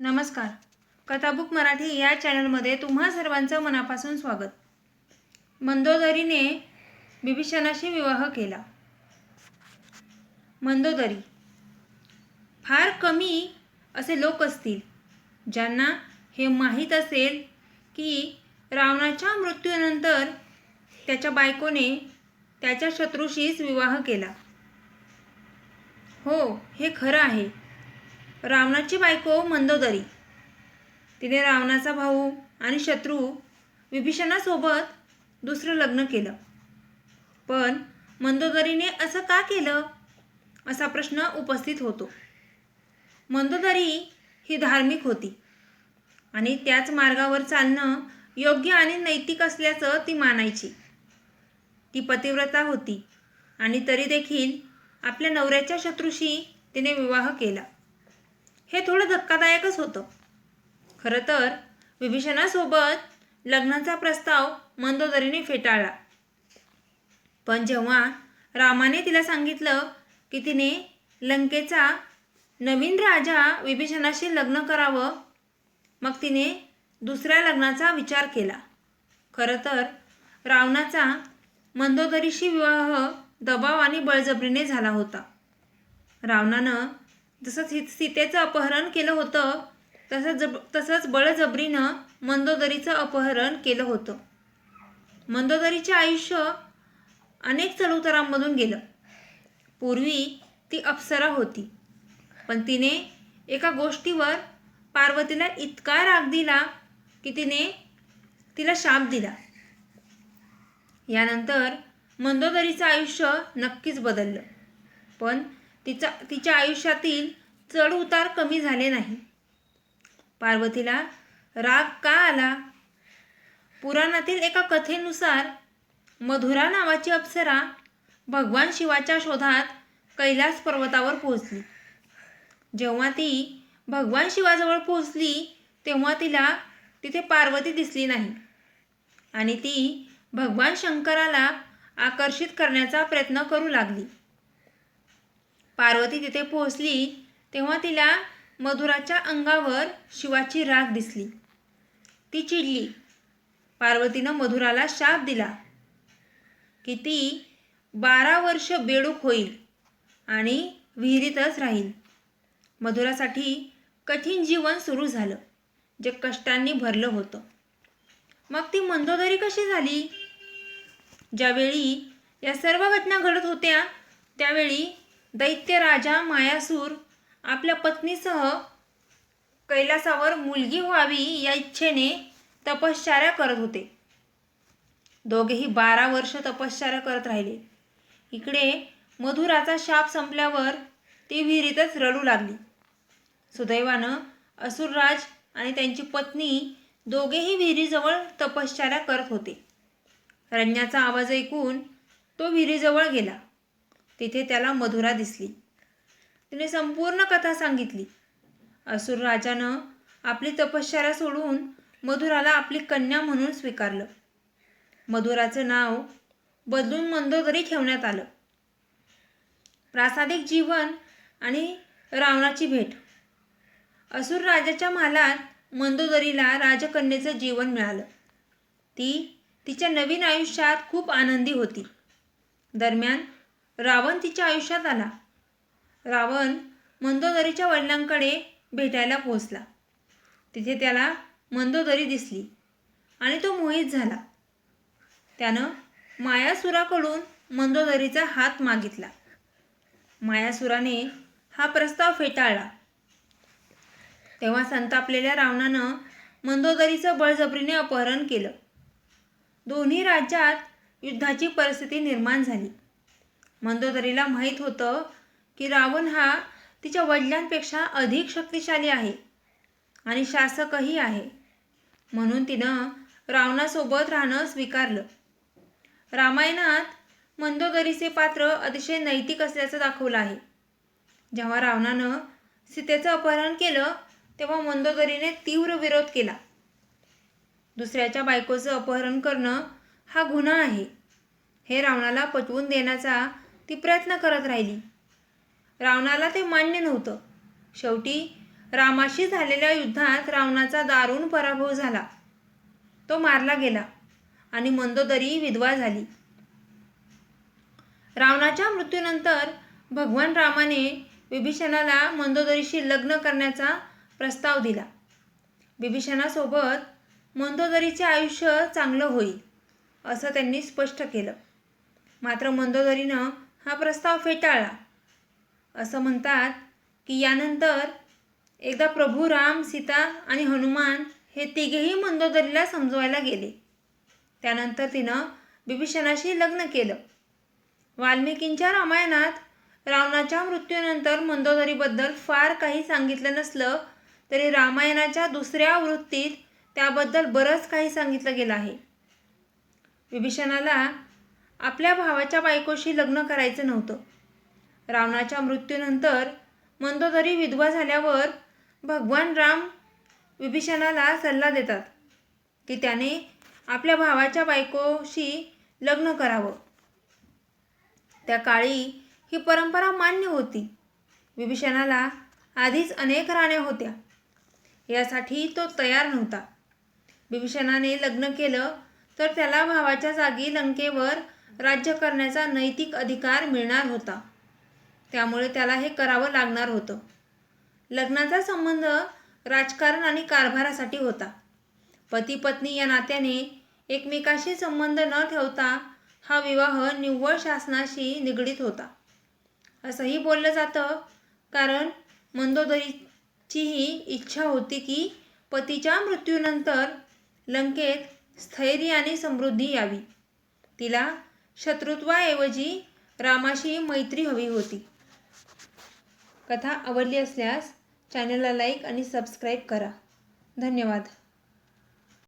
नमस्कार. कथाबुक मराठी या चॅनलमध्ये तुम्हा सर्वांचं मनापासून स्वागत. मंदोदरीने बिभीषणाशी विवाह केला. मंदोदरी. फार कमी असे लोक असतील ज्यांना हे माहीत असेल की रावणाच्या मृत्यूनंतर त्याच्या बायकोने त्याच्या शत्रूशीच विवाह केला. हो हे खरं आहे. रावणाची बायको मंदोदरी. तिने रावणाचा भाऊ आणि शत्रू विभीषणासोबत दुसरं लग्न केलं. पण मंदोदरीने असं का केलं? असा प्रश्न उपस्थित होतो. मंदोदरी ही धार्मिक होती आणि त्याच मार्गावर चालणं योग्य आणि नैतिक असल्याचं ती मानायची. ती पतिव्रता होती आणि तरी देखील आपल्या नवऱ्याच्या शत्रूशी तिने विवाह केला. हे थोडं धक्कादायकच होतं. खरं तर विभीषणासोबत लग्नाचा प्रस्ताव मंदोदरीने फेटाळला. पण जेव्हा रामाने तिला सांगितलं की तिने लंकेचा नवीन राजा विभीषणाशी लग्न करावं मग तिने दुसऱ्या लग्नाचा विचार केला. खरं तर रावणाचा मंदोदरीशी विवाह दबाव आणि बळजबरीने झाला होता. रावणानं जसं सी सीतेचं अपहरण केलं होतं तसं जब तसंच बळजबरीनं मंदोदरीचं अपहरण केलं होतं. मंदोदरीचे आयुष्य अनेक चढउतारांमधून गेलं. पूर्वी ती अप्सरा होती पण तिने एका गोष्टीवर पार्वतीला इतका राग दिला की तिने तिला शाप दिला. यानंतर मंदोदरीचं आयुष्य नक्कीच बदललं. पण तिचा तिच्या आयुष्यातील चढ उतार कमी झाले नाही. पार्वतीला राग का आला? पुराणातील एका कथेनुसार मधुरा नावाची अप्सरा भगवान शिवाच्या शोधात कैलास पर्वतावर पोहोचली. जेव्हा ती भगवान शिवाजवळ पोहोचली तेव्हा तिला तिथे पार्वती दिसली नाही. आणि ती भगवान शंकराला आकर्षित करण्याचा प्रयत्न करू लागली. पार्वती तिथे पोहोचली तेव्हा तिला मधुराच्या अंगावर शिवाची राग दिसली. ती चिडली. पार्वतीनं मधुराला शाप दिला की ती बारा वर्ष बेडूक होईल आणि विहिरीतच राहील. मधुरासाठी कठीण जीवन सुरू झालं जे कष्टांनी भरलं होतं. मग ती मंदोदरी कशी झाली? ज्यावेळी या सर्व घटना घडत होत्या त्यावेळी दैत्य राजा मायासूर आपल्या पत्नीसह कैलासावर मुलगी व्हावी या इच्छेने तपश्चर्या करत होते. दोघेही बारा वर्ष तपश्चर्या करत राहिले. इकडे मधुराचा शाप संपल्यावर ती विहिरीतच रडू लागली. सुदैवानं असुरराज आणि त्यांची पत्नी दोघेही विहिरीजवळ तपश्चर्या करत होते. रण्याचा आवाज ऐकून तो विहिरीजवळ गेला. तिथे त्याला मधुरा दिसली. तिने संपूर्ण कथा सांगितली. असुर राजानं आपली तपश्चर्या सोडून मधुराला आपली कन्या म्हणून स्वीकारलं. मधुराचं नाव बदलून मंदोदरी ठेवण्यात आलं. प्रासादिक जीवन आणि रावणाची भेट. असुर राजाच्या महालात मंदोदरीला राजकन्येचं जीवन मिळालं. ती तिच्या नवीन आयुष्यात खूप आनंदी होती. दरम्यान रावण तिच्या आयुष्यात आला. रावण मंदोदरीच्या वडिलांकडे भेटायला पोहोचला. तिथे त्याला मंदोदरी दिसली आणि तो मोहित झाला. त्यानं मायासुराकडून मंदोदरीचा हात मागितला. मायासुराने हा प्रस्ताव फेटाळला. तेव्हा संतापलेल्या रावणानं मंदोदरीचं बळजबरीने अपहरण केलं. दोन्ही राज्यात युद्धाची परिस्थिती निर्माण झाली. मंदोदरीला माहीत होतं की रावण हा तिच्या वडिलांपेक्षा अधिक शक्तिशाली आहे आणि शासकही आहे. म्हणून तिनं रावणासोबत राहणं स्वीकारलं. रामायणात मंदोदरीचे पात्र अतिशय नैतिक असल्याचं दाखवलं आहे. जेव्हा रावणानं सीतेचं अपहरण केलं तेव्हा मंदोदरीने तीव्र विरोध केला. दुसऱ्याच्या बायकोचं अपहरण करणं हा गुन्हा आहे. हे रावणाला पटवून देण्याचा ती प्रयत्न करत राहिली. रावणाला ते मान्य नव्हतं. शेवटी रामाशी झालेल्या युद्धात रावणाचा दारुण पराभव झाला. तो मारला गेला आणि मंदोदरी विधवा झाली. रावणाच्या मृत्यूनंतर भगवान रामाने विभीषणाला मंदोदरीशी लग्न करण्याचा प्रस्ताव दिला. विभीषणासोबत मंदोदरीचे आयुष्य चांगलं होईल असं त्यांनी स्पष्ट केलं. मात्र मंदोदरीनं हा प्रस्ताव फेटाळला. असं म्हणतात की यानंतर एकदा प्रभू राम सीता आणि हनुमान हे तिघेही मंदोदरीला समजवायला गेले. त्यानंतर तिनं बिभीषणाशी लग्न केलं. वाल्मिकींच्या रामायणात रावणाच्या मृत्यूनंतर मंदोदरीबद्दल फार काही सांगितलं नसलं तरी रामायणाच्या दुसऱ्या वृत्तीत त्याबद्दल बरंच काही सांगितलं गेलं आहे. विभीषणाला आपल्या भावाच्या बायकोशी लग्न करायचं नव्हतं. रावणाच्या मृत्यूनंतर मंदोदरी विधवा झाल्यावर भगवान राम विभीषणाला सल्ला देतात की त्याने आपल्या भावाच्या बायकोशी लग्न करावं. त्या काळी ही परंपरा मान्य होती. विभीषणाला आधीच अनेक राण्या होत्या. यासाठी तो तयार नव्हता. विभीषणाने लग्न केलं तर त्याला भावाच्या जागी लंकेवर राज्य करण्याचा नैतिक अधिकार मिळणार होता. त्यामुळे त्याला हे करावं लागणार होतं. लग्नाचा संबंध राजकारण आणि कारभारासाठी होता. पती पत्नी या नात्याने एकमेकाशी संबंध न ठेवता हा विवाह निव्वळ शासनाशी निगडीत होता. असंही बोललं जातं कारण मंदोदरीचीही इच्छा होती की पतीच्या मृत्यूनंतर लंकेत स्थैर्य आणि समृद्धी यावी. तिला शत्रुत्वाऐवजी रामाशी मैत्री हवी होती. कथा आवडली असल्यास चॅनलला लाईक आणि सबस्क्राईब करा. धन्यवाद.